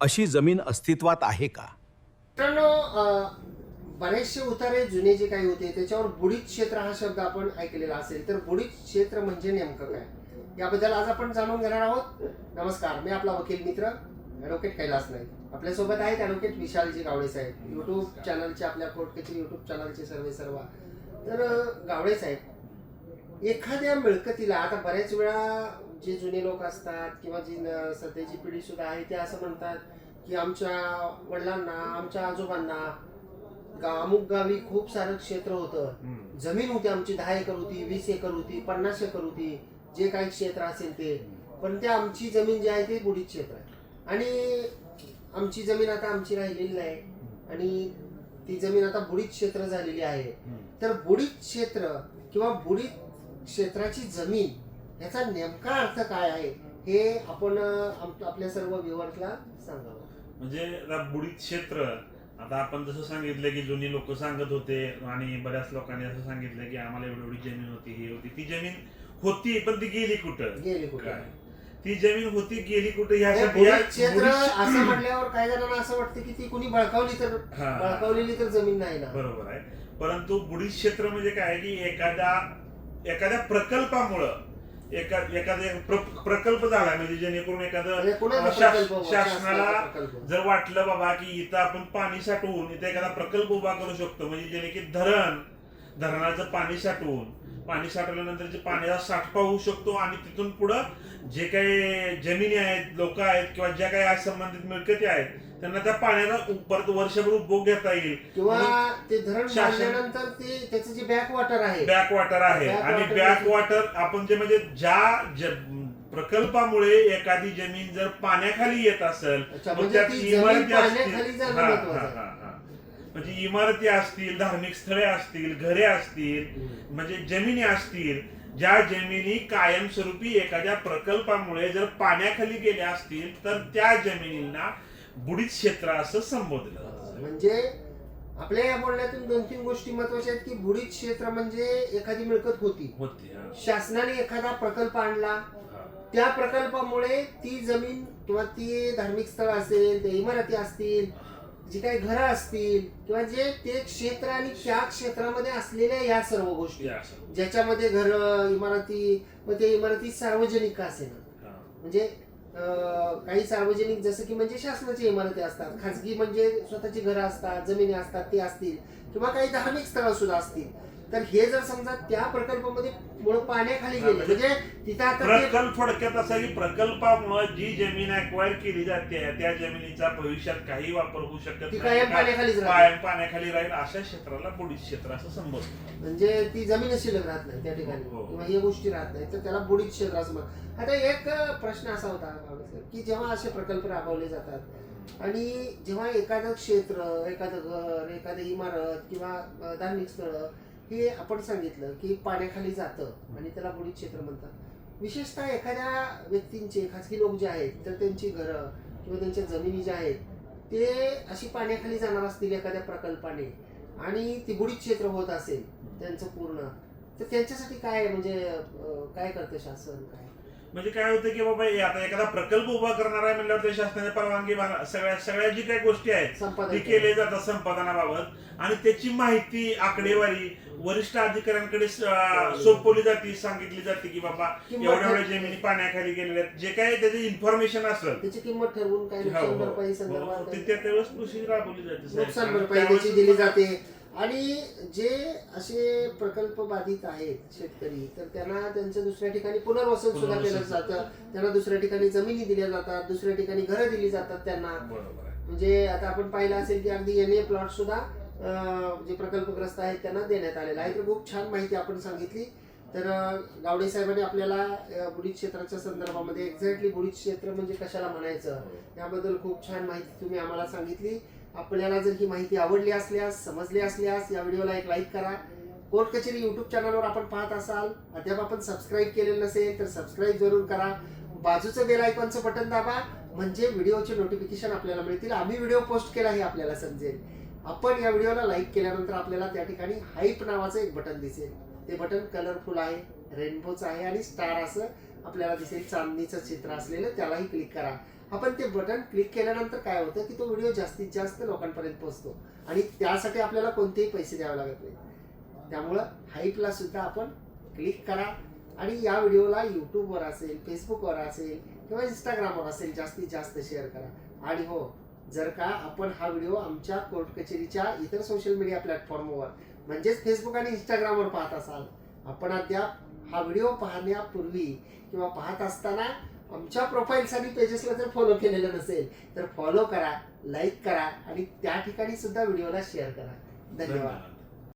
अशी जमीन अस्तित्वात आहे का? मित्रांनो बरेचसे उतारे जुने जे काही होते त्याच्यावर बुडीत क्षेत्र हा शब्द आपण ऐकलेला असेल तर बुडीत क्षेत्र म्हणजे नेमकं काय? याबद्दल आज आपण जाणून घेणार आहोत. नमस्कार मी आपला वकील मित्र ॲडव्होकेट कैलास नाईक. आपल्यासोबत आहेत ॲडव्होकेट विशालजी गावडे साहेब. युट्यूब चॅनलचे आपल्या कोर्ट कचेरी युट्यूब चॅनलचे सर्वे सर्व. तर गावडे साहेब एखाद्या मिळकतीला आता बऱ्याच वेळा जे जुने लोक असतात किंवा जी सध्याची पिढी सुद्धा आहे ते असं म्हणतात की आमच्या वडिलांना आमच्या आजोबांना गा अमुक गावी खूप सारं क्षेत्र होतं. जमीन होती आमची दहा एकर होती वीस एकर होती पन्नास एकर होती जे काही क्षेत्र असेल ते. पण ते आमची जमीन जी आहे ती बुडीत क्षेत्र आहे. आणि आमची जमीन आता आमची राहिलेली नाही. आणि ती जमीन आता बुडीत क्षेत्र झालेली आहे. तर बुडीत क्षेत्र किंवा बुडीत क्षेत्राची जमीन याचा नेमका अर्थ काय आहे हे आपण आपल्या सर्व व्ह्युअर्सला सांगावं. म्हणजे बुडीत क्षेत्र आता आपण जसं सांगितलं की जुनी लोक सांगत होते आणि बऱ्याच लोकांनी असं सांगितलं की आम्हाला एवढी एवढी जमीन होती ही होती. ती जमीन होती पण ती गेली कुठं? गेले कुठे? ती जमीन होती गेली कुठं? ह्यासाठी या बुडीत क्षेत्र असं म्हटल्यावर काही जणांना असं वाटतं की ती कुणी बळकावली तर बळकावलेली तर जमीन नाही ना. बरोबर आहे. परंतु बुडीत क्षेत्र म्हणजे काय की एखाद्या एखाद्या प्रकल्पामुळं एका एखादा प्र- प्रकल्प झाला म्हणजे जेणेकरून एखादं म्हणजे शासनाला. जर वाटलं बाबा की इथं आपण पाणी साठवून इथं एखादा प्रकल्प उभा करू शकतो म्हणजे जेणे की धरण धरणाचं पाणी साठवून पाणी साठवल्यानंतर जे पाण्याचा साठपा होऊ शकतो आणि तिथून पुढं जे काही जमिनी आहेत लोक आहेत किंवा ज्या काही आज संबंधित मिळकती आहेत त्यांना त्या पाण्याचा परत वर्षभर उपभोग घेता येईल. किंवा ते धरण शासन- बांधल्यानंतर ते त्याचं जे बॅक वॉटर आहे. बॅक वॉटर आहे. आणि बॅक वॉटर आपण जे म्हणजे ज्या प्रकल्पामुळे एखादी जमीन जर पाण्याखाली येत असेल मग म्हणजे त्यात ती जमीन इमारती पाण्याखाली असतील म्हणजे इमारती असतील धार्मिक स्थळे असतील घरे असतील. म्हणजे जमिनी असतील ज्या जमिनी कायमस्वरूपी एखाद्या प्रकल्पामुळे जर पाण्याखाली गेल्या असतील तर त्या जमिनींना बुडीत क्षेत्र असं संबोधलं जातं म्हणजे आपल्या या बोलण्यातून दोन तीन गोष्टी महत्त्वाच्या आहेत की बुडीत क्षेत्र म्हणजे एखादी मिळकत होती होती हा. शासनाने एखादा प्रकल्प आणला हा. त्या प्रकल्पामुळे ती जमीन किंवा ती धार्मिक स्थळ असेल ते इमारती असतील जी काही घरं असतील किंवा जे ते क्षेत्र आणि त्या क्षेत्रामध्ये असलेल्या या सर्व गोष्टी या. ज्याच्यामध्ये घर इमारती व ते इमारती सार्वजनिक का असेना हा. म्हणजे अं, काही सार्वजनिक जसं की म्हणजे शासनाची इमारती असतात खाजगी म्हणजे स्वतःची घरं असतात जमिनी असतात ते असतील किंवा काही धार्मिक स्थळं सुद्धा असतील तर हे जर समजा त्या प्रकल्पामध्ये मुळ पाण्याखाली गेले म्हणजे तिथं आता ते प्रकल्प थोडक्यात असा की प्रकल्पामुळे जी जमीन अक्वायर केली जाते त्या जमिनीचा भविष्यात काही वापर होऊ शकत ती. कायम पाण्याखालीच. कायम पाण्याखाली राहील अशा क्षेत्राला बुडीत क्षेत्र असं संबोधतात म्हणजे ती जमीन शिल्लक राहत नाही त्या ठिकाणी हो, हो. किंवा या गोष्टी राहत नाही तर त्याला बुडीत क्षेत्र असं म्हणतात आता एक प्रश्न असा होता बाबासाहेब, की जेव्हा असे प्रकल्प राबवले जातात आणि जेव्हा एखादं क्षेत्र एखादं घर एखादी इमारत किंवा अ, धार्मिक स्थळ हे आपण सांगितलं की पाण्याखाली जातं आणि त्याला बुडीत क्षेत्र म्हणतात. विशेषतः एखाद्या व्यक्तींचे खाजगी लोक जे आहेत तर त्यांची घरं किंवा त्यांच्या जमिनी ज्या आहेत ते अशी पाण्याखाली जाणार असतील एखाद्या प्रकल्पाने आणि ती बुडीत क्षेत्र होत असेल त्यांचं पूर्ण तर त्यांच्यासाठी काय म्हणजे काय करतं शासन? काय? म्हणजे काय होतं की बाबा आता एखादा प्रकल्प उभा करणार आहे म्हणल्यावर ते शासनाच्या परवानगी सगळ्या सगळ्या जी काही गोष्टी आहेत ते केले. जातात संपादनाबाबत. आणि त्याची माहिती आकडेवारी वरिष्ठ अधिकाऱ्यांकडे सोपवली जाते सांगितली जाते की बाबा एवढ्या एवढ्या जमिनी पाण्याखाली गेलेल्या आहेत. जे काही त्याचे इन्फॉर्मेशन असेल. त्याची किंमत ठरवून काय त्यावेळेस कृषी राबवली जाते. आणि त्याची जे असे प्रकल्प बाधित आहेत शेतकरी तर त्यांना त्यांच्या दुसऱ्या ठिकाणी पुनर्वसन सुद्धा केलं. जातं. त्यांना दुसऱ्या ठिकाणी जमिनी दिल्या जातात दुसऱ्या ठिकाणी घरं दिली जातात त्यांना. म्हणजे आता आपण पाहिलं असेल की अगदी एन ए प्लॉट सुद्धा जे प्रकल्पग्रस्त आहेत त्यांना देण्यात आलेला आहे. तर खूप छान माहिती आपण सांगितली. तर गावडे साहेबांनी आपल्याला बुडीत क्षेत्राच्या संदर्भामध्ये एक्झॅक्टली बुडीत क्षेत्र म्हणजे कशाला म्हणायचं याबद्दल खूप छान माहिती तुम्ही आम्हाला सांगितली. आपल्याला जर ही माहिती आवडली असल्यास समजली असल्यास या व्हिडिओला एक लाईक करा. कोर्ट कचेरी यूट्यूब चॅनलवर आपण पाहत असाल. अद्याप आपण सबस्क्राईब केलेलं नसेल तर सबस्क्राईब जरूर करा. बाजूचं बेल आयकॉनचं बटन दाबा. म्हणजे व्हिडिओचे नोटिफिकेशन आपल्याला मिळतील. आम्ही व्हिडिओ पोस्ट केला हे आपल्याला समजेल. आपण या व्हिडिओला लाईक केल्यानंतर आपल्याला त्या ठिकाणी हाईप नावाचं एक बटन दिसेल. ते बटन कलरफुल आहे रेनबोचं आहे आणि स्टार असं आपल्याला दिसेल. चांदणीचं चित्र असलेलं त्यालाही क्लिक करा. आपण ते बटन क्लिक केल्यानंतर काय होतं की तो व्हिडिओ जास्तीत जास्त लोकांपर्यंत पोहोचतो. आणि त्यासाठी आपल्याला कोणतेही पैसे द्यावे लागत नाही. त्यामुळं हाईपला सुद्धा आपण क्लिक करा. आणि या व्हिडिओला यूट्यूबवर असेल फेसबुकवर असेल किंवा इंस्टाग्रामवर असेल जास्तीत जास्त शेअर करा. आणि हो जर का आपण हा व्हिडिओ आमच्या कोर्ट कचेरीच्या इतर सोशल मीडिया प्लॅटफॉर्मवर म्हणजेच फेसबुक आणि इंस्टाग्रामवर पाहत असाल आपण अद्याप हा व्हिडिओ पाहण्यापूर्वी किंवा पाहत असताना आमच्या प्रोफाईल्स आणि पेजेसला जर फॉलो केलेलं नसेल तर फॉलो करा लाईक करा आणि त्या ठिकाणी सुद्धा व्हिडिओला शेअर करा. धन्यवाद.